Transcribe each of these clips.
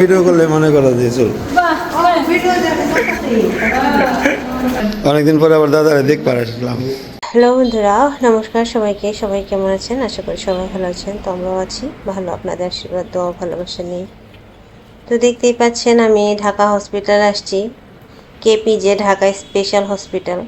Video করলে মনে করা দিয়ে চল। অনেকদিন পরে আবার দাদারে দেখ পার আসলাম। হ্যালো বন্ধুরা, নমস্কার সবাইকে। সবাই কেমন আছেন? আশা করি সবাই ভালো আছেন। তো আমরাও আছি। ভালো, আপনাদের আশীর্বাদ, দোয়া, ভালোবাসা নিয়ে। তো দেখতেই পাচ্ছেন, আমি ঢাকা হসপিটাল আসছি। কেপিজে ঢাকা স্পেশাল হসপিটাল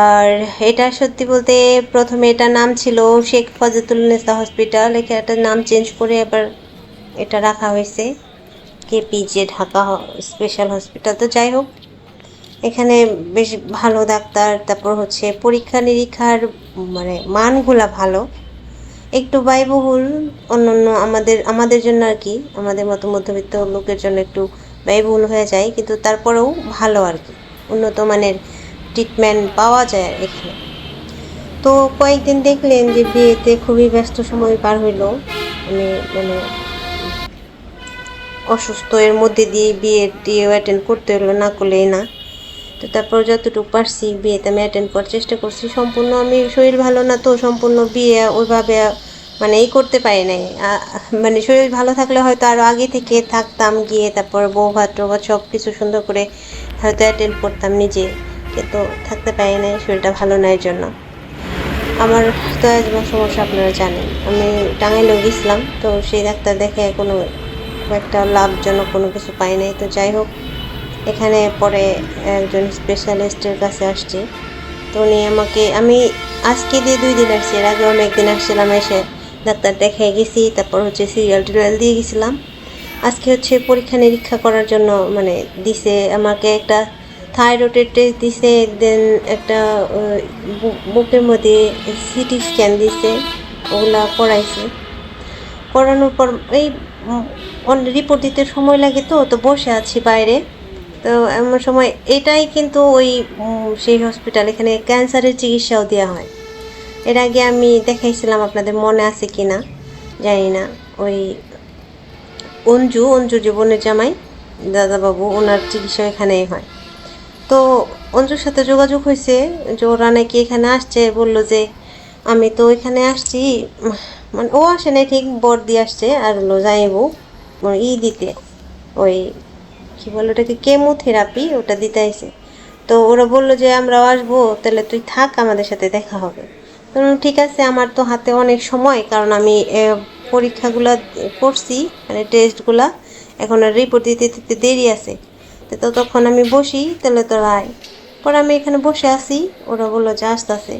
আর এটা সত্যি বলতে প্রথমে এটা নাম ছিল শেখ ফজতুলনেসা হসপিটাল এখানে একটা নাম চেঞ্জ করে এবার এটা রাখা হয়েছে। কেপিজে ঢাকা স্পেশাল হসপিটাল তো যাই হোক, এখানে বেশ ভালো ডাক্তার, তারপর হচ্ছে পরীক্ষা নিরীক্ষার মানে মানগুলা ভালো। একটু ব্যয়বহুল অন্য অন্য আমাদের আমাদের জন্য আর কি, আমাদের মতো মধ্যবিত্ত লোকের জন্য একটু ব্যয়বহুল হয়ে যায়, কিন্তু তারপরেও ভালো আর কি, উন্নত মানের ট্রিটমেন্ট পাওয়া যায় এখানে। তো কয়েকদিন দেখলেন যে বিয়েতে খুবই ব্যস্ত সময় পার হইল, আমি মানে অসুস্থ, এর মধ্যে দিয়ে বিয়ে দিয়ে অ্যাটেন্ড করতে হলো, না করলেই না। তো তারপর যতটুকু পারছি বিয়েতে আমি অ্যাটেন্ড করার চেষ্টা করছি। সম্পূর্ণ আমি শরীর ভালো না তো সম্পূর্ণ বিয়ে ওইভাবে মানে এই করতে পারি নাই। মানে শরীর ভালো থাকলে হয়তো আরও আগে থেকে থাকতাম, গিয়ে তারপর বউ ভাত বা সব কিছু সুন্দর করে হয়তো অ্যাটেন্ড করতাম নিজে। কিন্তু থাকতে পারি নাই, শরীরটা ভালো নাই জন্য আমার তো আজমা সমস্যা আপনারা জানেন। আমি টাঙ্গাইলেও গেছিলাম, তো সেই ডাক্তার দেখে কোনো খুব একটা লাভজনক কোনো কিছু পাই নাই। তো যাই হোক, এখানে পরে একজন স্পেশালিস্টের কাছে আসছি। তো উনি আমাকে, আমি আজকে দিয়ে দুই দিন আসছি, এর আগেও আমি একদিন আসছিলাম এসে ডাক্তার দেখাই গেছি, তারপর হচ্ছে সিরিয়াল টিরিয়াল দিয়ে গেছিলাম। আজকে হচ্ছে পরীক্ষা নিরীক্ষা করার জন্য মানে দিছে, আমাকে একটা থাইরয়েডের টেস্ট দিছে দেন একটা বুকের মধ্যে সিটি স্ক্যান দিছে, ওগুলা করাইছে। করানোর পর এই রিপোর্ট দিতে সময় লাগে তো তো বসে আছি বাইরে। তো এমন সময় এটাই কিন্তু ওই সেই হসপিটাল এখানে ক্যান্সারের চিকিৎসাও দেওয়া হয়। এর আগে আমি দেখাইছিলাম আপনাদের মনে আছে কি না জানি না। ওই অঞ্জু অঞ্জু জীবনের জামাই, দাদাবাবু, ওনার চিকিৎসা এখানেই হয়। তো অঞ্জুর সাথে যোগাযোগ হয়েছে যে ওরা নাকি এখানে আসছে, বলল যে আমি তো এখানে আসছি মানে ও আসে না ঠিক বর দিয়ে আসছে, আর হলো যাইবো ই দিতে, ওই কি বলে ওটাকে কেমোথেরাপি ওটা দিতে আইছে। তো ওরা বলল যে, আমরাও আসব, তাহলে তুই থাক, আমাদের সাথে দেখা হবে। তো ঠিক আছে, আমার তো হাতে অনেক সময়, কারণ আমি পরীক্ষাগুলা করছি মানে টেস্টগুলা এখন রিপোর্ট দিতে দিতে দেরি আছে। তো তো তখন আমি বসি, তাহলে তোরা আয়। পরে আমি এখানে বসে আছি, ওরা বলল যে, আসতেছে।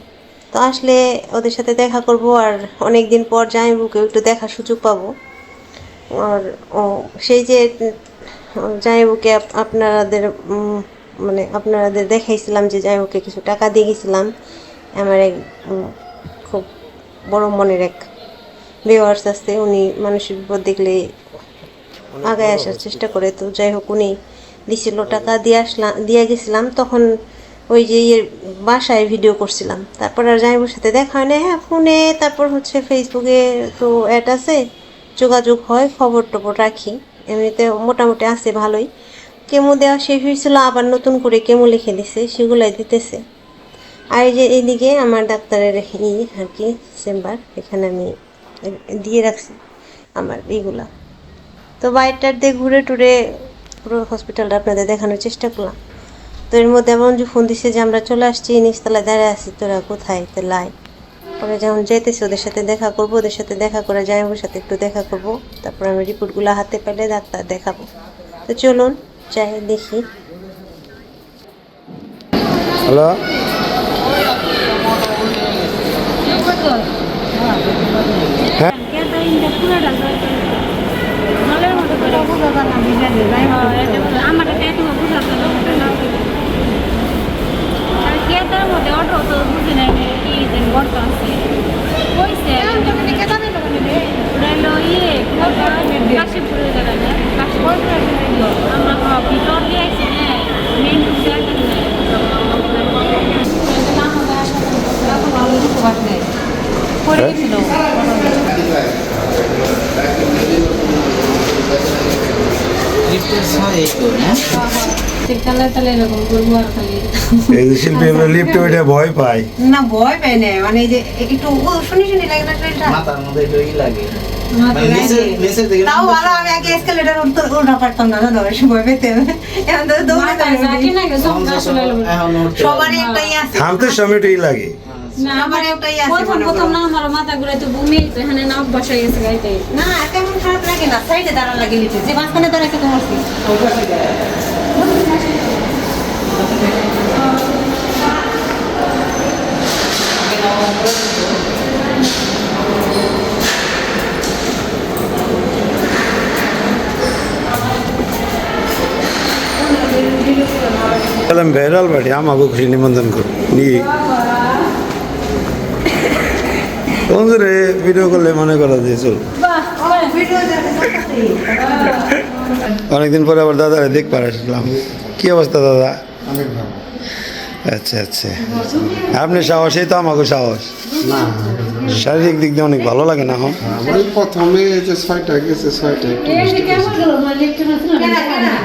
তো আসলে ওদের সাথে দেখা করব, আর অনেক দিন পর জামাইবুকে একটু দেখার সুযোগ পাবো। সেই যে জামাইবুকে আপ- আপনাদের মানে আপনাদের দেখাইছিলাম যে জামাইবুকে কিছু টাকা দিয়ে গেছিলাম আমার এক খুব বড় মনের এক ভিওয়ার্স আছে উনি মানুষের বিপদ দেখলে আগায় আসার চেষ্টা করে। তো যাই হোক উনি দিছিল টাকা দিয়ে আসলাম দিয়ে গেছিলাম তখন ওই যে ইয়ের বাসায় ভিডিও করছিলাম। তারপর আর জামাইবুর সাথে দেখা হয় না হ্যাঁ ফোনে তারপর হচ্ছে ফেসবুকে তো অ্যাড আছে। যোগাযোগ হয় খবর টবর রাখি। এমনিতে মোটামুটি আছে ভালোই। কেমো দেওয়া শেষ হয়েছিল, আবার নতুন করে কেমো লিখে দিছে, সেগুলাই দিতেছে। আর এই যে এইদিকে আমার ডাক্তারের ই আর কি চেম্বার, এখানে আমি দিয়ে রাখছি আমার এইগুলা। তো বাইরটার দিয়ে ঘুরে টুরে পুরো হসপিটালটা আপনাদের দেখানোর চেষ্টা করলাম। তো এর মধ্যে এমন যে ফোন দিছে যে আমরা চলে আসছি, নিচতলায় দাঁড়িয়ে আছি, তোরা কোথায়? তো লাই। পরে যখন যেতেছি ওদের সাথে দেখা করব ওদের সাথে দেখা করে জামাইবাবুর সাথে একটু দেখা করব। তারপর আমি রিপোর্টগুলো হাতে পেলে ডাক্তার দেখাবো। তো চলুন যাই দেখি। হ্যালো? হ্যাঁ আমার একটু বুঝাতে আর কেতার মধ্যে অটো তো বুঝি নাই কি যেন বর্ত আছে কইছে ওটা হলো ইয়ে কাশিপুরের জায়গায় কাশিপুর আমরা ভিতর দিয়ে আইছি হ্যাঁ? মেন এই তো না তাহলে তাহলে এরকম করব আর খালি এই যে শিল্পী আমরা লিফটে ওইটা ভয় পাই না ভয় পাই না মানে এই যে একটু ও শুনি শুনি লাগে না শরীরটা মাথার মধ্যে একটু ই লাগে। না সময় থামতে লাগে। সবারই একটাই প্রথম মনে প্রথম। না আমার মাথা ঘুরে তো বমি তো এখানে না অভ্যাস হয়ে গেছে গাইতে। না তেমন খারাপ লাগে না সাইডে দাঁড়া লাগে লিখে যে মাঝখানে কি তাহলে বেড়াল বাড়ি আমাকে খুশি নিমন্ত্রণ করো নিয়ে বন্ধুরে ভিডিও করলে মনে করা দিয়ে চল ভিডিও দেখতে অনেকদিন পরে আবার দাদারে দেখ আসলাম কি অবস্থা দাদা অনেক ভালো আচ্ছা আচ্ছা। আপনি সাহসই তো আমাকে সাহস। না। শারীরিক দিক দিয়ে অনেক ভালো লাগে না এখন আমার প্রথমে যে ছয়টা গেছে ছয়টা একটু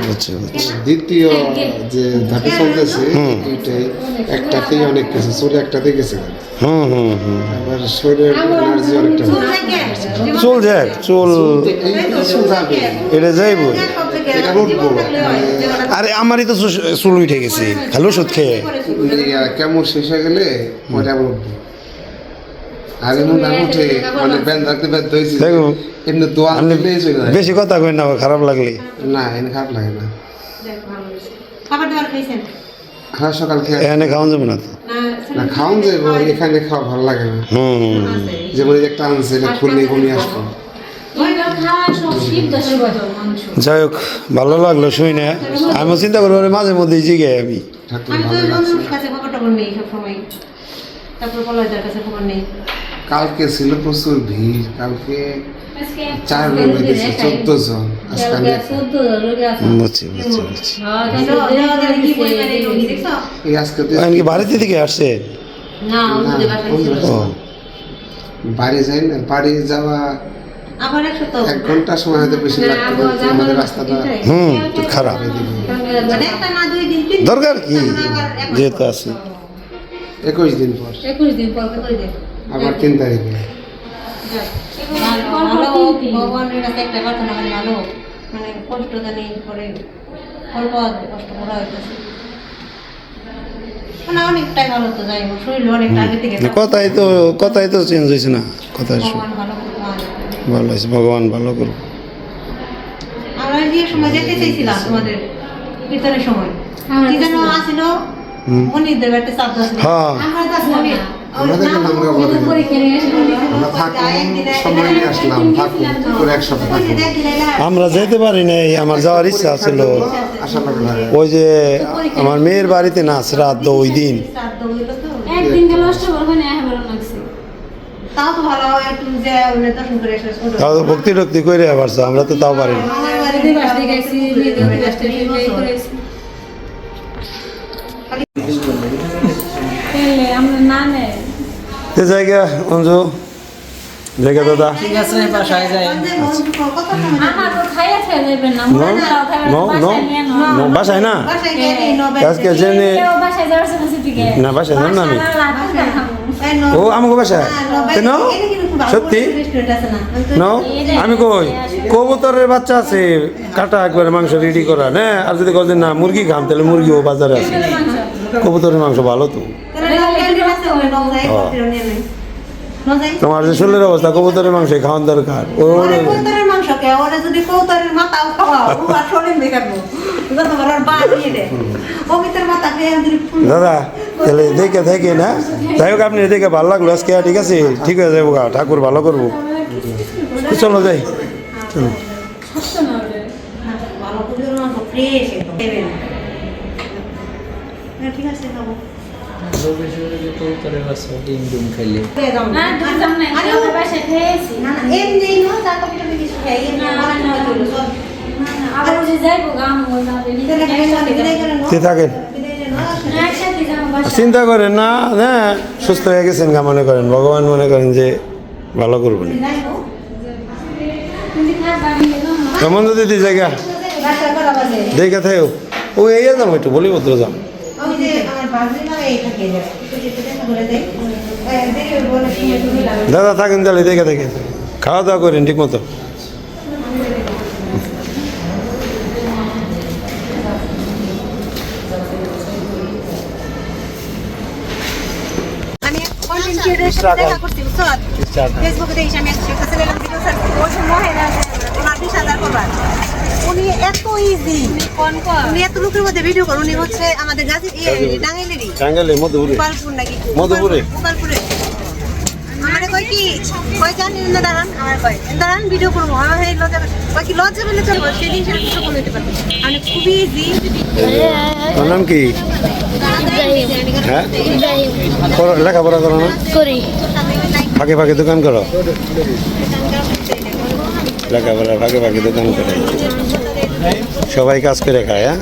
বুঝছি বুঝছি দ্বিতীয় যে ধাপে চলতেছে এইটাই একটাতেই অনেক গেছে চলে একটাতেই গেছে। হুম হুম হুম। আবার শরীরের এনার্জি অনেকটা ভালো। চুল যাক চুল এই কিছু এটা যাইব। এটা উঠবো। আরে আমারই তো চুল- উঠে গেছে। খালি ওষুধ খেয়ে। কেমন শেষ হয়ে গেলে ওটা আবার উঠবো মানে বেশি কথা কই না খারাপ লাগলে। না এনে খারাপ লাগে না। খাবার হ্যাঁ সকাল খেয়ে এখানে খাওয়ান যাবে না তো? না যাব এখানে খাওয়া ভালো লাগে না। হুম হুম, হুম। যেমন একটা আনছে এটা খুললে আসব যাই হোক ভালো লাগল শুই না আমি চিন্তা করব মাঝে মধ্যে জিগে আমি। ঠাকুর আমি তো ভালো লাগছে। বন্ধুর কাছে খবর টবর নেই সবসময়। তারপর কলেজের কাছে খবর নেই। কালকে ছিল প্রচুর ভিড় কালকে চার লোক চোদ্দ জন। বুঝছি বুঝছি বুঝছি। হ্যাঁ কি? এই আজকে বাড়িতে থেকে আসছে? না বাড়ি যাই না বাড়ি যাওয়া এক ঘণ্টা সময় হয়তো বেশি লাগতো আমাদের রাস্তাটা হুম খারাপ। মানে একটা না দুই দিন। দরকার কি? যেহেতু আছে। একুশ দিন পর। একুশ দিন পর আবার তিন তারিখে ভালো ভগবানের কাছে একটা প্রার্থনা করি ভালো মানে কষ্ট জানি করে ফল পাওয়া কষ্ট করা হইতেছে। মানে কথাই তো কথাই তো চেঞ্জ হয়েছে না কথা ভগবান ভালো হয়েছে ভগবান ভালো করব আমরা যে সময় যেতে চাইছিলাম তোমাদের কীর্তনের সময়। কি যেন আসিল? হুম। মনিরদের একটা চাপ হ্যাঁ। আমরা তো থাকুন সময় নিয়ে আসলাম থাকুন করে এক সপ্তাহ আমরা যেতে পারি নাই আমার যাওয়ার ইচ্ছা ছিল। করি ওই যে আমার মেয়ের বাড়িতে না শ্রাদ্ধ ওই দিন। তাও হয় করে ভক্তি টক্তি করে পারছ আমরা তো তাও পারি তে জায়গা অঞ্জু জায়গা দাদা। ঠিক আছে বাসায় যাই। আমার তো খাইয়া খেয়ে যাবেন না। বাসায় না আজকে জেনে বাসায় যাওয়ার সময় দিকে না বাসায় যান না আমি। ও আমাকে বাসায়? কেন সত্যি? নাও আমি কই? কবুতরের বাচ্চা আছে। কাটা একবারে মাংস রেডি করা। না আর যদি কদিন না মুরগি খাম তাহলে মুরগিও বাজারে আছে। কবুতরের মাংস ভালো তো। তোমার যে শরীরের অবস্থা কবুতরের মাংস খাওয়ান দরকার। ও। মাংস কে ওরা যদি মাথাও খাওয়া আর শরীর দেখাবো দাদা তাহলে দেখে থেকে না? যাই হোক আপনি দেখে ভালো লাগল আজকে ঠিক আছে? ঠিক হয়ে যাব ঠাকুর ভালো করব। চলো যাই। চলো। হ্যাঁ, ঠিক আছে যাবে থাকেন যাব চিন্তা করেন না হ্যাঁ সুস্থ হয়ে গেছেন গা মনে করেন ভগবান মনে করেন যে ভালো করবেন। কেমন যদি দি জায়গা দেখে থাকো। ও এই যাম একটু বলি ভদ্র যাম দাদা থাকেন তাহলে দেখে দেখে। খাওয়া দাওয়া করেন ঠিক মতো। ফেসবুকে দেখি আমি সার্চ করি মহিলা ওনার বিশ হাজার ফলোয়ার। উনি এত ইজি উনি এত লোকের মধ্যে ভিডিও করে উনি হচ্ছে আমাদের গাছে টাঙ্গাইলেরই টাঙ্গাইলে মধুপুরে। গোপালপুর নাকি? মধুপুরে? গোপালপুরে। আমারে কয় কি কয় জানি না দাঁড়ান। আমার কয় দাঁড়ান ভিডিও করব। আমার এই লজ্জা কয় কি লজ্জা পেলে চলবো? সেদিন সেটা কিছু বলে দিতে পারব। মানে খুবই ইজি তোর নাম কি? হ্যাঁ? পড়া- লেখাপড়া করো না? করি। ফাঁকে ফাঁকে দোকান করো। ভাগে ভাগে দোকান করে। সবাই কাজ করে খায় হ্যাঁ?